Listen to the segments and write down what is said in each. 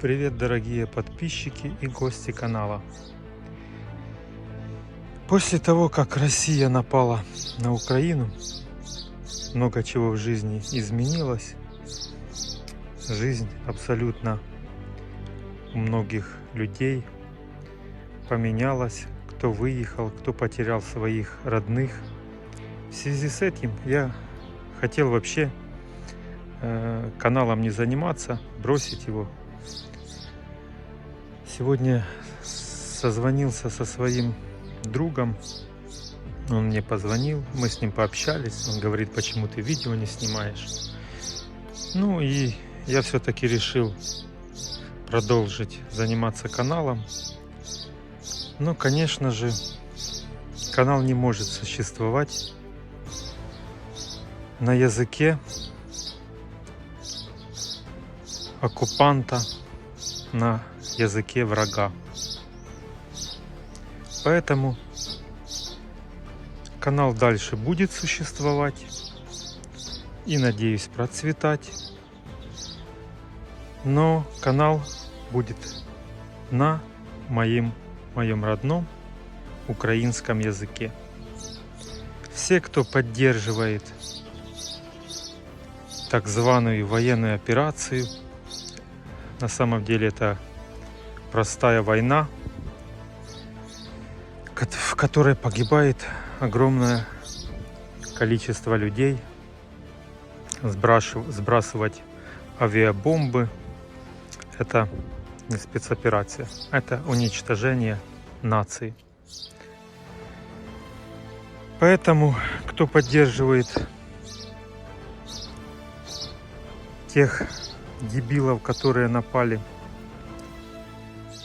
Привет, дорогие подписчики и гости канала. После того, как Россия напала на Украину, много чего в жизни изменилось. Жизнь абсолютно у многих людей поменялась. Кто выехал, кто потерял своих родных. В связи с этим я хотел вообще э, каналом не заниматься, бросить его. Сегодня созвонился со своим другом. Он мне позвонил, мы с ним пообщались. Он говорит, почему ты видео не снимаешь. Ну и я все-таки решил продолжить заниматься каналом. Но, конечно же, канал не может существовать на языке оккупанта, на языке врага. Поэтому канал дальше будет существовать и, надеюсь, процветать. Но канал будет на моем, моем родном украинском языке. Все, кто поддерживает так званую военную операцию, на самом деле это простая война, в которой погибает огромное количество людей, сбрасывать авиабомбы. Это не спецоперация, это уничтожение нации. Поэтому, кто поддерживает тех дебилов, которые напали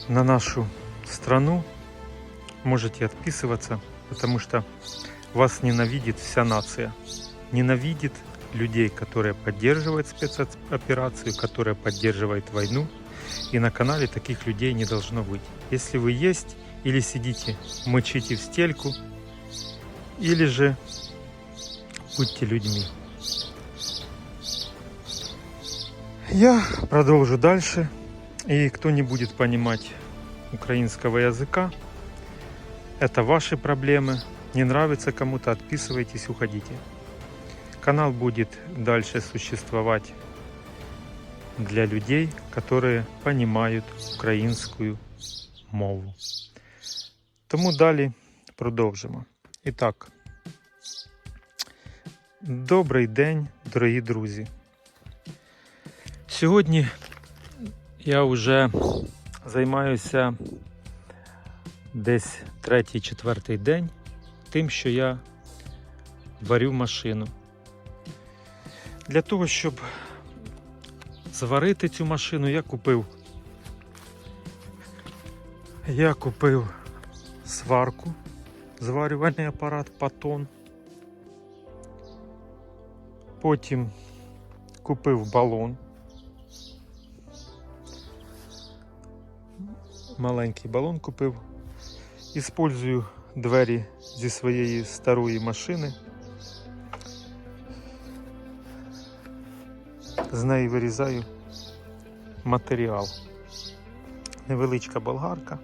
на нашу страну, можете отписываться, потому что вас ненавидит вся нация. Ненавидит людей, которые поддерживают спецоперацию, которые поддерживают войну. И на канале таких людей не должно быть. Если вы есть или сидите, мочите в стельку, или же будьте людьми. Я продолжу дальше. И кто не будет понимать украинского языка, это ваши проблемы. Не нравится кому-то, отписывайтесь, уходите. Канал будет дальше существовать для людей, которые понимають українську мову. Тому далі продовжимо. І так, добрий день, дорогі друзі. Сьогодні я вже займаюся десь третій-четвертий день тим, що я варю машину. Для того, щоб зварити цю машину, я купив. Я купив сварку, зварювальний апарат Патон. Потім купив балон. Маленький балон купив. Іспользую двері зі своєї старої машини. З неї вирізаю матеріал. Невеличка болгарка.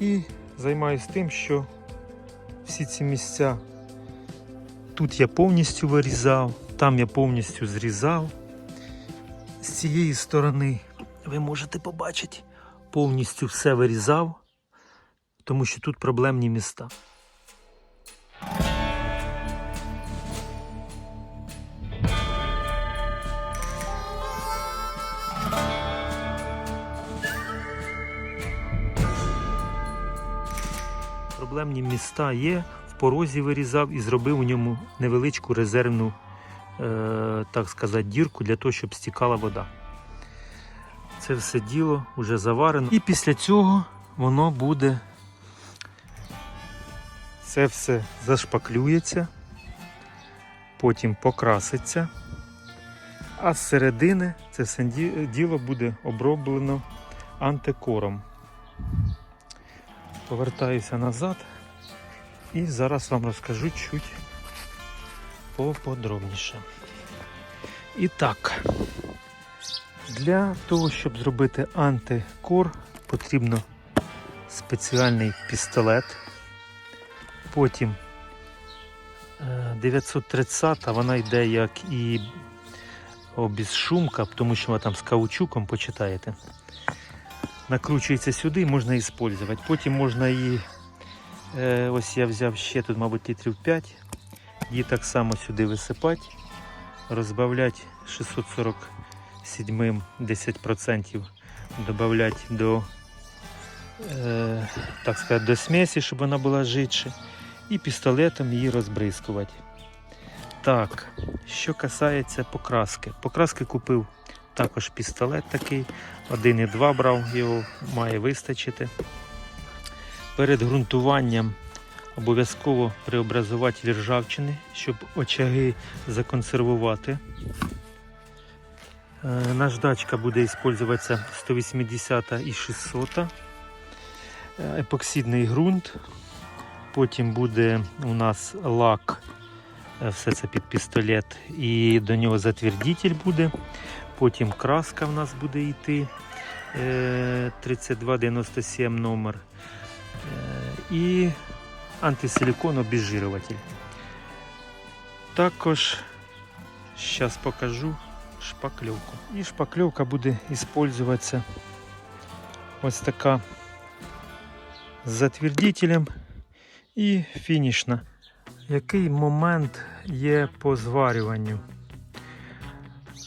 І займаюся тим, що всі ці місця тут я повністю вирізав, там я повністю зрізав. З цієї сторони ви можете побачити, повністю все вирізав, тому що тут проблемні міста. Проблемні міста є, в порозі вирізав і зробив у ньому невеличку резервну, е, так сказати, дірку для того, щоб стікала вода. Це все діло вже заварено. І після цього воно буде. Це все зашпаклюється, потім покраситься, а з середини це все діло буде оброблено антикором. Повертаюся назад і зараз вам розкажу чуть поподробніше. І так, Для того, щоб зробити антикор, потрібно спеціальний пістолет. Потім е, 930 вона йде як і обізшумка, тому що вона там з каучуком, почитаєте. Накручується сюди, можна її використовувати. Потім можна її, е, ось я взяв ще тут, мабуть, літрів 5. Її так само сюди висипати, розбавляти 647 10%, додати до, е, так сказати, до смесі, щоб вона була жидше, і пістолетом її розбризкувати. Так, що касається покраски. Покраски купив також пістолет такий. 1,2 брав, його має вистачити. Перед ґрунтуванням обов'язково преобразувати ржавчини, щоб очаги законсервувати. Е, Наждачка буде використовуватися 180 і 600. Е, Епоксидний ґрунт. Потім буде у нас лак, е, все це під пістолет, і до нього затвердитель буде. Потім краска в нас буде йти е, 3297 номер. І антисиликон обезжирюватель. Також зараз покажу шпакльовку. І шпакльовка буде використовуватися ось така з затвердителем і фінішна. Який момент є по зварюванню?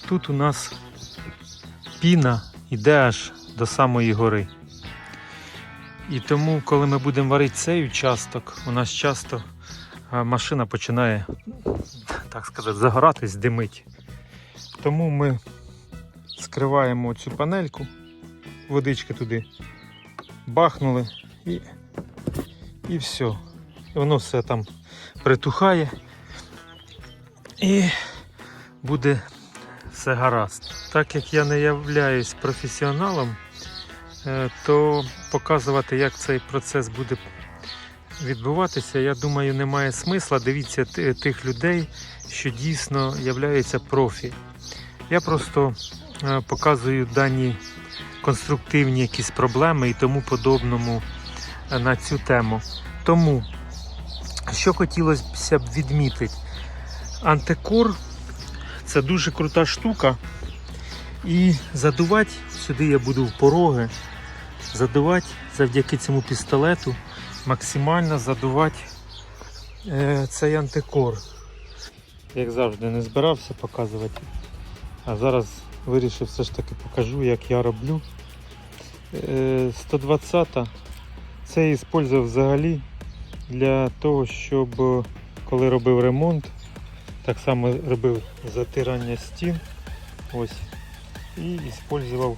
Тут у нас піна йде аж до самої гори. І тому, коли ми будемо варити цей участок, у нас часто машина починає, так сказати, загоратись, димить. Тому ми скриваємо цю панельку, водички туди, бахнули і, і все. І воно все там притухає і буде все гаразд. Так як я не являюсь професіоналом, е, то показувати, як цей процес буде відбуватися, я думаю, немає смисла. Дивіться тих людей, що дійсно являються профі. Я просто е, показую дані конструктивні якісь проблеми і тому подобному е, на цю тему. Тому, що хотілося б відмітити, антикор це дуже крута штука. І задувати сюди я буду в пороги, задувати завдяки цьому пістолету, максимально задувати е, цей антикор. Як завжди, не збирався показувати, а зараз вирішив все ж таки покажу, як я роблю. Е, 120 це я використовував взагалі для того, щоб е, коли робив ремонт, так само робив затирання стін. Ось. І використовував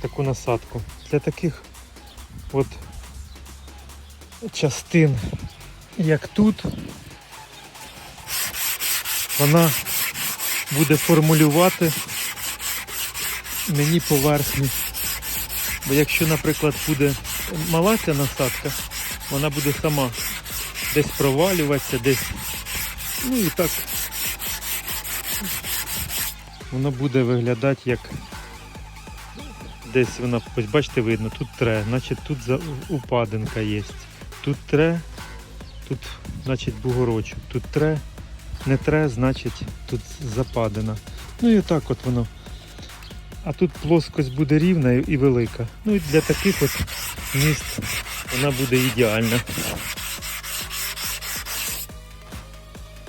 таку насадку. Для таких от частин, як тут, вона буде формулювати мені поверхню. Бо якщо, наприклад, буде мала ця насадка, вона буде сама десь провалюватися, десь. Ну і так воно буде виглядати як десь вона, бачите, видно, тут тре, значить тут упадинка є. Тут тре, тут значить бугорочок, тут тре, не тре, значить тут западина. Ну і так от воно. А тут плоскость буде рівна і велика. Ну і для таких от міст вона буде ідеальна.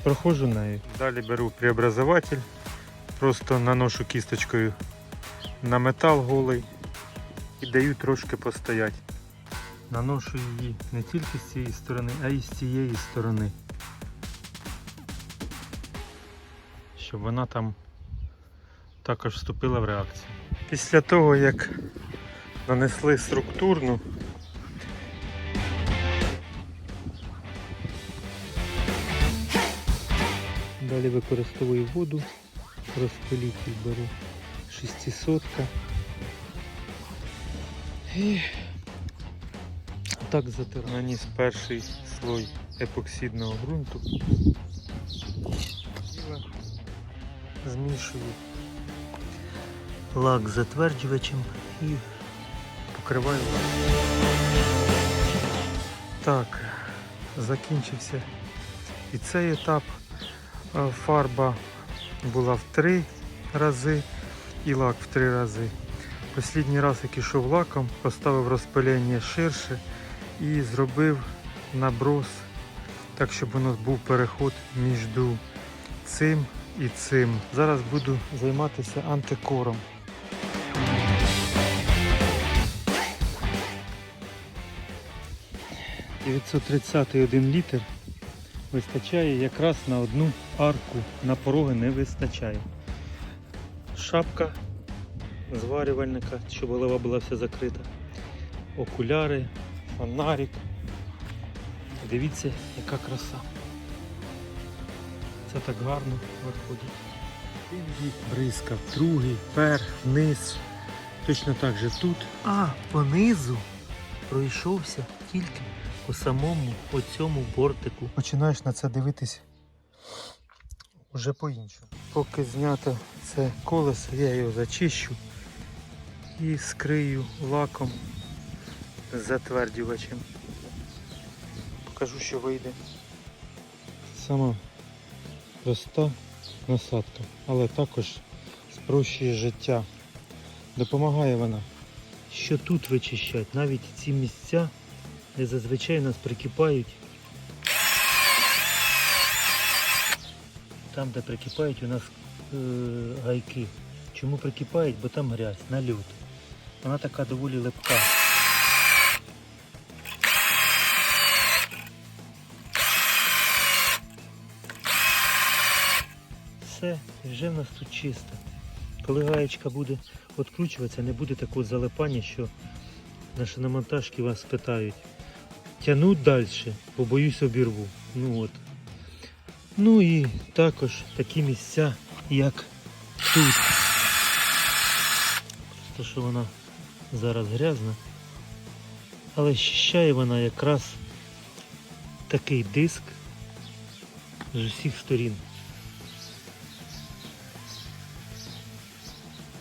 Проходжу нею. Далі беру преобразователь, просто наношу кісточкою на метал голий і даю трошки постояти. Наношу її не тільки з цієї сторони, а й з цієї сторони. Щоб вона там також вступила в реакцію. Після того, як нанесли структурну, Далі використовую воду, розпилитель беру 600 і так затер. Наніс перший слой епоксидного ґрунту. Змішую лак затверджувачем і покриваю лаком. Так, закінчився і цей етап. Фарба була в три рази і лак в три рази. Останній раз, як ішов лаком, поставив розпилення ширше і зробив наброс, так щоб у нас був переход між цим і цим. Зараз буду займатися антикором. – 931 літр вистачає якраз на одну арку, на пороги не вистачає. Шапка зварювальника, щоб голова була вся закрита. Окуляри, фонарик. Дивіться, яка краса. Це так гарно виходить. Бік бризкав, другий, вверх, вниз. Точно так же тут. А, понизу пройшовся тільки по самому оцьому бортику. Починаєш на це дивитись вже по-іншому. Поки знято це колесо, я його зачищу і скрию лаком з затвердювачем. Покажу, що вийде. Сама проста насадка, але також спрощує життя. Допомагає вона. Що тут вичищать, навіть ці місця, де зазвичай нас прикипають. Там, де прикипають у нас е, гайки. Чому прикипають? Бо там грязь, нальот. Вона така доволі липка. Все, і вже в нас тут чисто. Коли гаєчка буде відкручуватися, не буде такого залипання, що на шиномонтажки вас питають. Тянуть далі, бо боюсь обірву. Ну от. Ну і також такі місця, як тут. Просто що вона зараз грязна. Але щищає вона якраз такий диск з усіх сторін.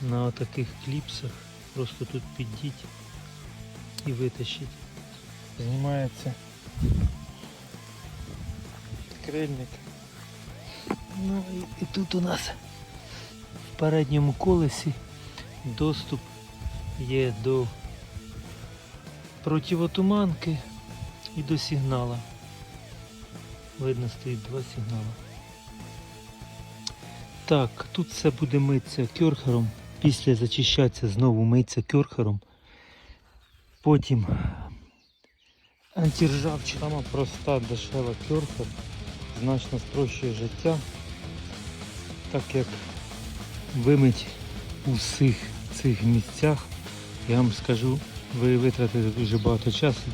На таких кліпсах просто тут підіть і витащить. Знімається крильник. Ну і, і тут у нас в передньому колесі доступ є до противотуманки і до сигнала. Видно стоїть два сигнали. Так, тут все буде митися кьорхером. Після зачищатися знову миться кьорхером. Потім антиржавчина. Сама проста дешева кьорфер значно спрощує життя, так як вимить у всіх цих місцях, я вам скажу, ви витратите дуже багато часу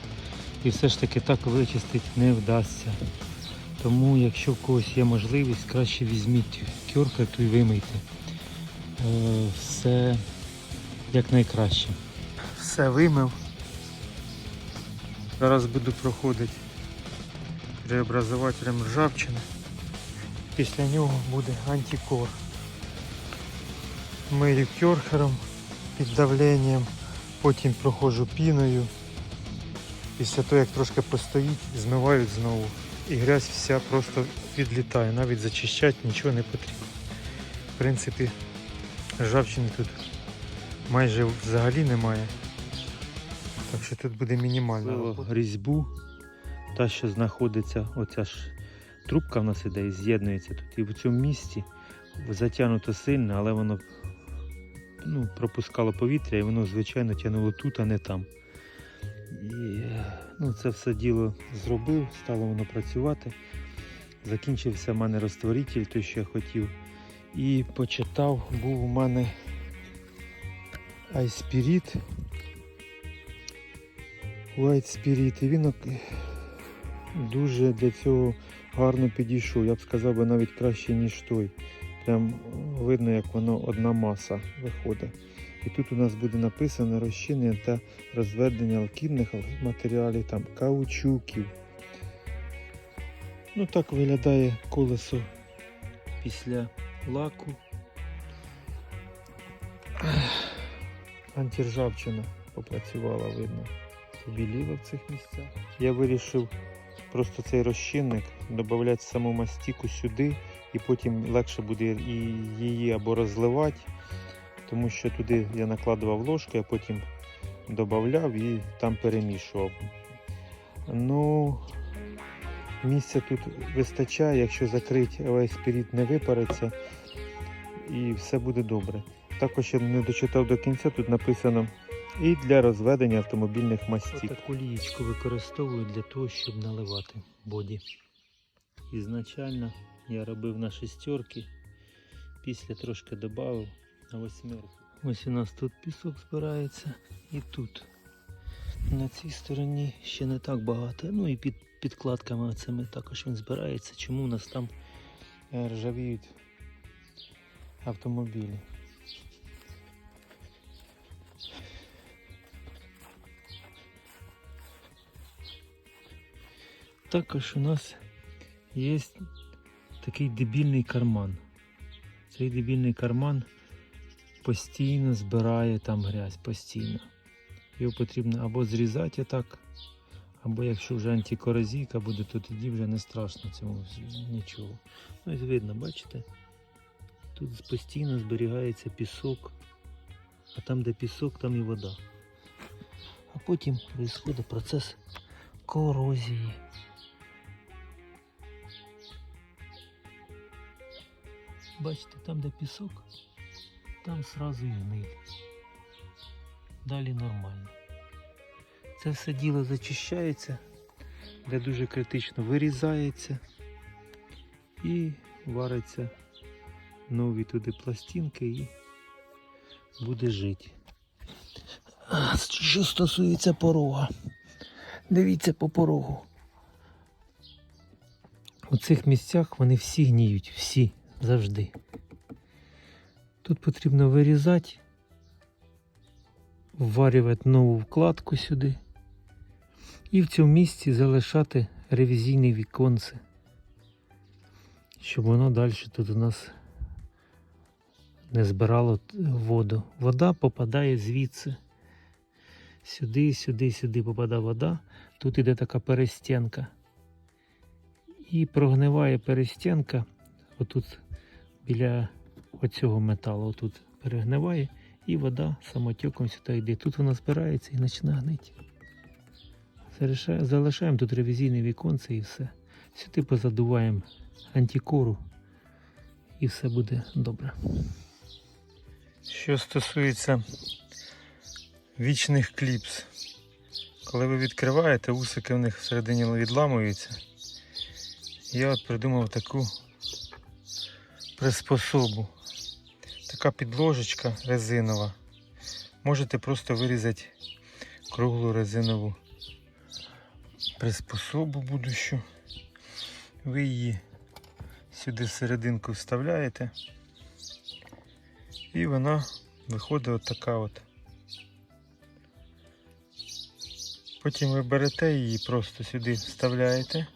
і все ж таки так вичистити не вдасться. Тому, якщо в когось є можливість, краще візьміть кьоркату і вимийте. Е, Все як найкраще. все вимив. Зараз буду проходити преобразователем ржавчини. Після нього буде антикор. Мию кьорхером під давленням, потім проходжу піною. Після того, як трошки постоїть, змивають знову. І грязь вся просто відлітає. Навіть зачищати нічого не потрібно. В принципі, ржавчини тут майже взагалі немає. Так що тут буде мінімальна робота. різьбу, та, що знаходиться, оця ж трубка в нас іде і з'єднується тут. І в цьому місці затягнуто сильно, але воно ну, пропускало повітря і воно, звичайно, тягнуло тут, а не там. І ну, це все діло зробив, стало воно працювати. Закінчився в мене розтворитель, той, що я хотів. І почитав, був у мене Айспіріт. White Spirit. І він дуже для цього гарно підійшов. Я б сказав би навіть краще, ніж той. Прям видно, як воно одна маса виходить. І тут у нас буде написано розчинення та розведення алкільних матеріалів, там каучуків. Ну так виглядає колесо Після лаку антиржавчина попрацювала, видно. Побіліла в цих місцях. Я вирішив просто цей розчинник додати саму мастіку сюди, і потім легше буде її або розливати, тому що туди я накладував ложки, а потім додавав і там перемішував. Ну, місця тут вистачає, якщо закрити весь спіріт не випариться, і все буде добре. Також я не дочитав до кінця, тут написано і для розведення автомобільних мастів. Таку лієчку використовую для того, щоб наливати боді. Ізначально я робив на шестерки, після трошки додав на восьмерку. Ось у нас тут пісок збирається і тут. На цій стороні ще не так багато. Ну і під підкладками цими також він збирається. Чому у нас там Е, Ржавіють автомобілі. Також у нас є такий дебільний карман. Цей дебільний карман постійно збирає там грязь, постійно. Його потрібно або зрізати так, або якщо вже антикорозійка буде, то тоді вже не страшно цьому нічого. Ну, ось видно, бачите? Тут постійно зберігається пісок, а там, де пісок, там і вода. А потім відбувається процес корозії. Бачите, там де пісок, там сразу і гниль. Далі нормально. Це все діло зачищається, де дуже критично вирізається і вариться нові туди пластинки і буде жити. Що стосується порога. Дивіться по порогу. У цих місцях вони всі гніють, всі завжди. Тут потрібно вирізати, вварювати нову вкладку сюди і в цьому місці залишати ревізійне віконце, щоб воно далі тут у нас не збирало воду. Вода попадає звідси. Сюди, сюди, сюди попадає вода. Тут іде така перестінка. І прогниває перестінка отут біля оцього металу. Отут перегниває і вода самотеком сюди йде. Тут вона збирається і починає гнити. Залишаємо тут ревізійне віконце і все. Сюди позадуваємо антикору і все буде добре. Що стосується вічних кліпс, коли ви відкриваєте, усики в них всередині відламуються. Я от придумав таку приспособу. Така підложечка резинова. Можете просто вирізати круглу резинову приспособу будущу. Ви її сюди всерединку вставляєте. І вона виходить от така от. Потім ви берете її, просто сюди вставляєте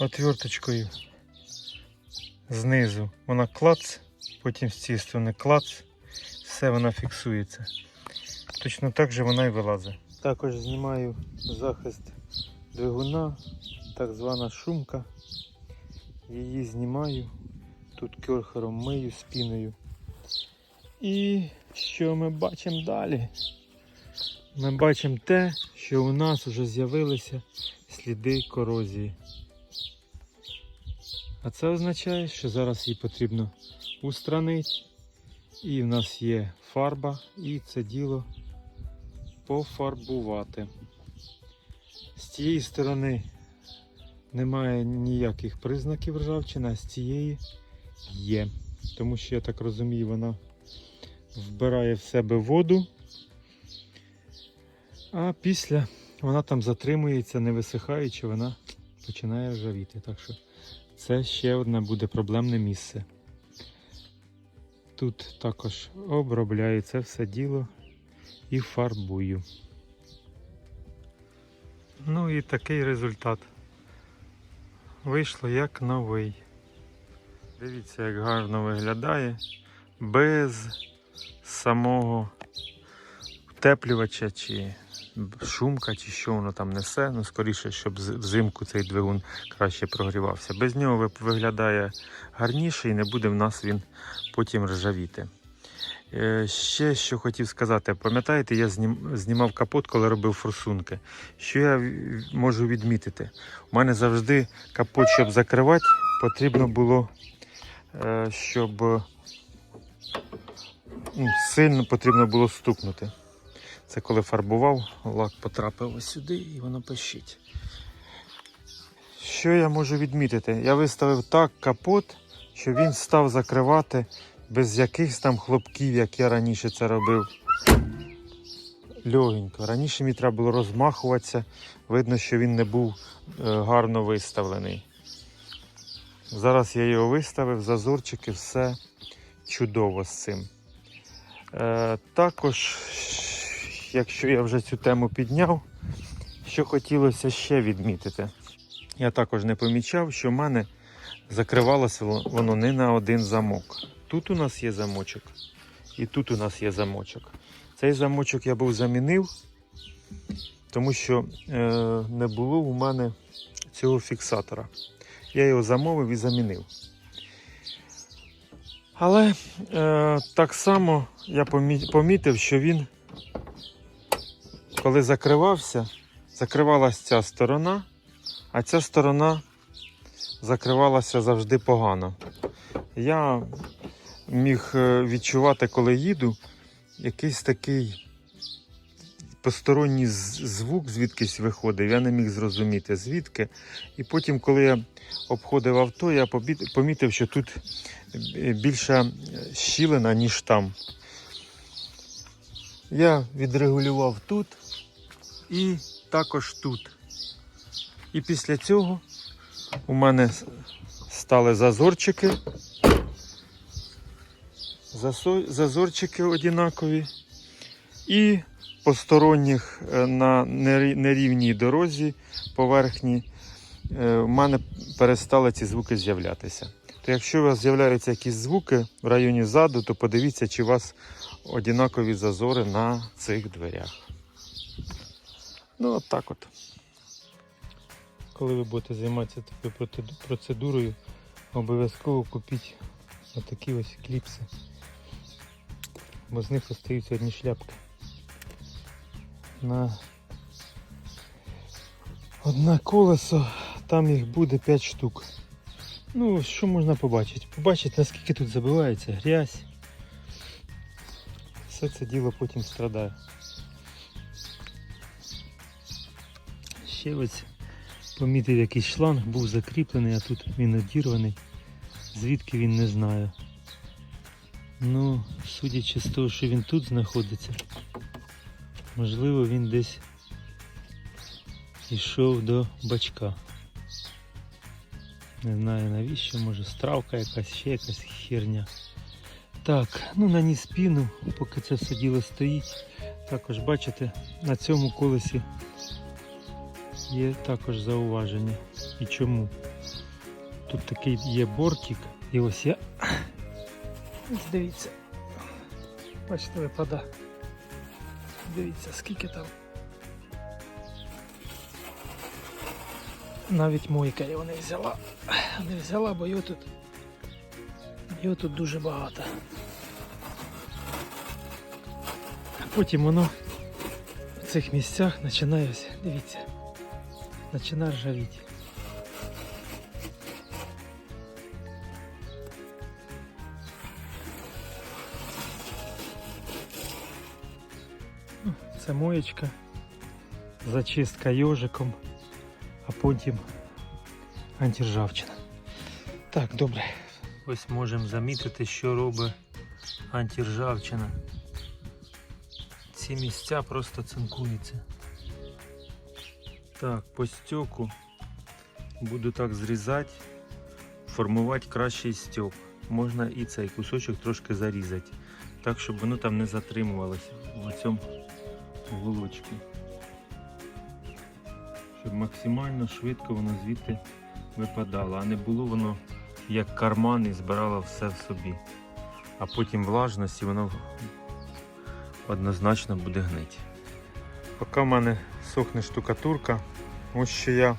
отверточкою знизу. Вона клац, потім з цієї сторони клац, все вона фіксується. Точно так же вона і вилазить. Також знімаю захист двигуна, так звана шумка. Її знімаю. Тут керхером мию спіною. І що ми бачимо далі? Ми бачимо те, що у нас вже з'явилися сліди корозії. А це означає, що зараз її потрібно устранити. І в нас є фарба, і це діло пофарбувати. З тієї сторони немає ніяких признаків ржавчини, а з цієї є. Тому що, я так розумію, вона вбирає в себе воду, а після вона там затримується, не висихаючи, вона починає ржавіти. Так що це ще одне буде проблемне місце. Тут також обробляю це все діло і фарбую. Ну і такий результат. Вийшло як новий. Дивіться, як гарно виглядає без самого утеплювача чи шумка, чи що воно там несе. Ну, скоріше, щоб взимку цей двигун краще прогрівався. Без нього виглядає гарніше і не буде в нас він потім ржавіти. Е, Ще що хотів сказати, пам'ятаєте, я знімав капот, коли робив форсунки. Що я можу відмітити? У мене завжди капот, щоб закривати, потрібно було, щоб е, ну, сильно потрібно було стукнути. Це коли фарбував, лак потрапив ось сюди і воно пищить. Що я можу відмітити? Я виставив так капот, що він став закривати без якихось там хлопків, як я раніше це робив. Льогенько. Раніше мені треба було розмахуватися. Видно, що він не був е, гарно виставлений. Зараз я його виставив, зазорчики, все чудово з цим. Е, також, якщо я вже цю тему підняв, що хотілося ще відмітити. Я також не помічав, що в мене закривалося воно не на один замок. Тут у нас є замочок, і тут у нас є замочок. Цей замочок я був замінив, тому що е, не було у мене цього фіксатора. Я його замовив і замінив. Але е, так само я помітив, що він, коли закривався, закривалася ця сторона, а ця сторона закривалася завжди погано. Я міг е, відчувати, коли їду, якийсь такий посторонній звук звідкись виходив. Я не міг зрозуміти звідки. І потім, коли я обходив авто, я помітив, що тут е, більша щілина, ніж там. Я відрегулював тут і також тут. І після цього у мене стали зазорчики. Зазорчики однакові. І посторонніх е, на нерівній дорозі поверхні е, у мене перестали ці звуки з'являтися. То якщо у вас з'являються якісь звуки в районі ззаду, то подивіться, чи у вас однакові зазори на цих дверях. Ну, от так от. Коли ви будете займатися такою процедурою, обов'язково купіть отакі ось кліпси. Бо з них остаються одні шляпки. На одне колесо, там їх буде 5 штук. Ну, що можна побачити? Побачити, наскільки тут забивається грязь. Все це діло потім страдає. Ще ось помітив якийсь шланг, був закріплений, а тут він одірваний. Звідки він не знаю. Ну, судячи з того, що він тут знаходиться, можливо він десь йшов до бачка. Не знаю навіщо, може стравка якась, ще якась херня. Так, ну наніс піну, поки це все діло стоїть. Також бачите, на цьому колесі є також зауваження. І чому? Тут такий є бортик, і ось я. Дивіться. Бачите, випада. Дивіться, скільки там. Навіть мойка його не взяла. Не взяла, бо його тут. Його тут дуже багато. Потім воно в цих місцях починає дивіться, починає ржавіти. Це моєчка, зачистка йожиком, а потім антиржавчина. Так, добре. Ось можемо замітити, що робить антиржавчина. Ці місця просто цинкуються. Так, по стьоку буду так зрізати, формувати кращий стьок. Можна і цей кусочок трошки зарізати, так, щоб воно там не затримувалося в цьому вулочку. Щоб максимально швидко воно звідти випадало, а не було воно як карман і збирало все в собі. а потім влажність і воно однозначно буде гнити. Поки в мене сохне штукатурка, ось що я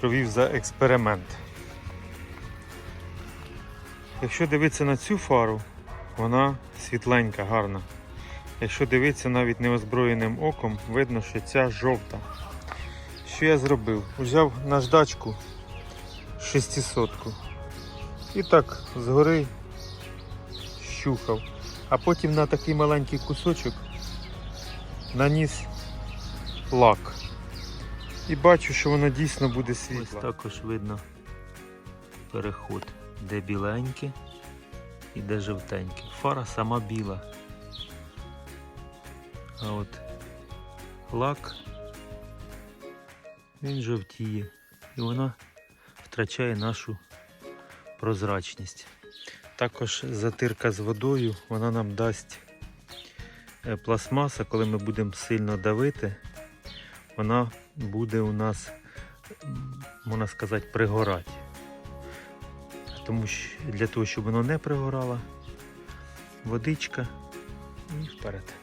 провів за експеримент. Якщо дивитися на цю фару, вона світленька, гарна. Якщо дивитися навіть неозброєним оком, видно, що ця жовта. Що я зробив? Взяв наждачку 600 і так згори щухав, а потім на такий маленький кусочок наніс лак. І бачу, що воно дійсно буде світло. Ось також видно переход, де біленьке і де жовтеньке. Фара сама біла. А от лак він жовтіє і вона втрачає нашу прозрачність. Також затирка з водою, вона нам дасть Е, Пластмаса, коли ми будемо сильно давити, вона буде у нас, можна сказати, пригорати. Тому що для того, щоб воно не пригорало, водичка і вперед.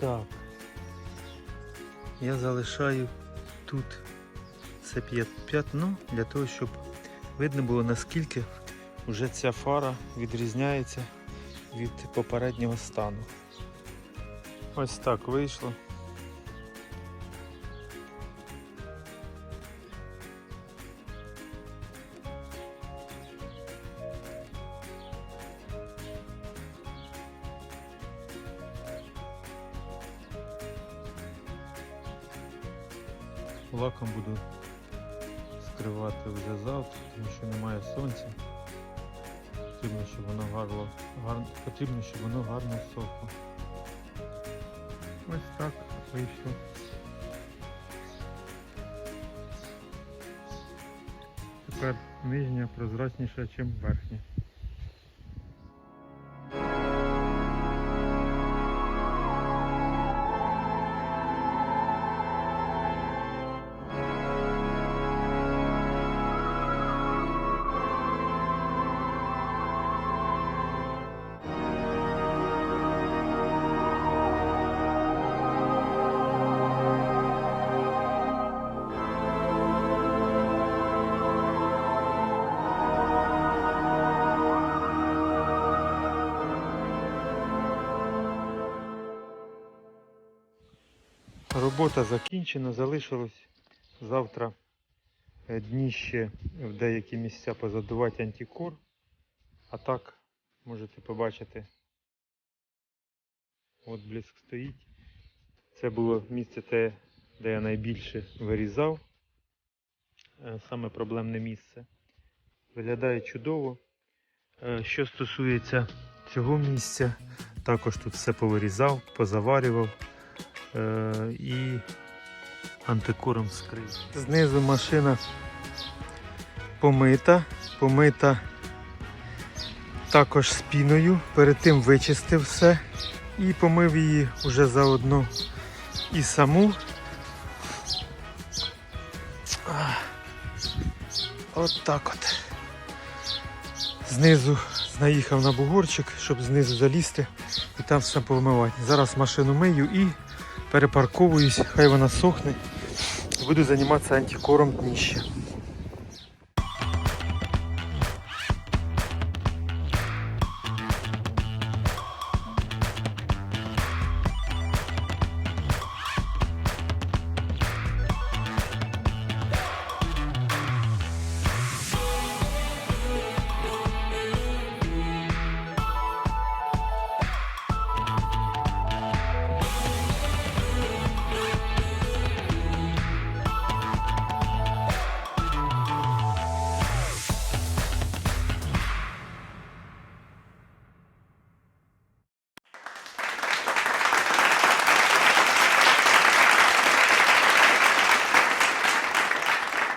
Так. Я залишаю тут це 5 п'ятно для того, щоб видно було наскільки вже ця фара відрізняється від попереднього стану. Ось так вийшло. Лаком буду скривати вже завтра, тому що немає сонця. Потрібно, щоб воно гарно, гарно потрібно, щоб воно гарно сохло. Ось так вийшло. Тепер нижня прозрачніша, ніж верхня. Робота закінчена, залишилось завтра е, дніще в деякі місця позадувати антикор. А так можете побачити, от блиск стоїть. Це було місце те, де я найбільше вирізав. Е, Саме проблемне місце. Виглядає чудово. Е, Що стосується цього місця, також тут все повирізав, позаварював і антикором скрив. Знизу машина помита, помита також з піною. Перед тим вичистив все і помив її вже заодно і саму. От так от. Знизу наїхав на бугорчик, щоб знизу залізти і там все повмивати. Зараз машину мию і перепарковуюсь, хай вона сохне. Буду займатися антикором дніще.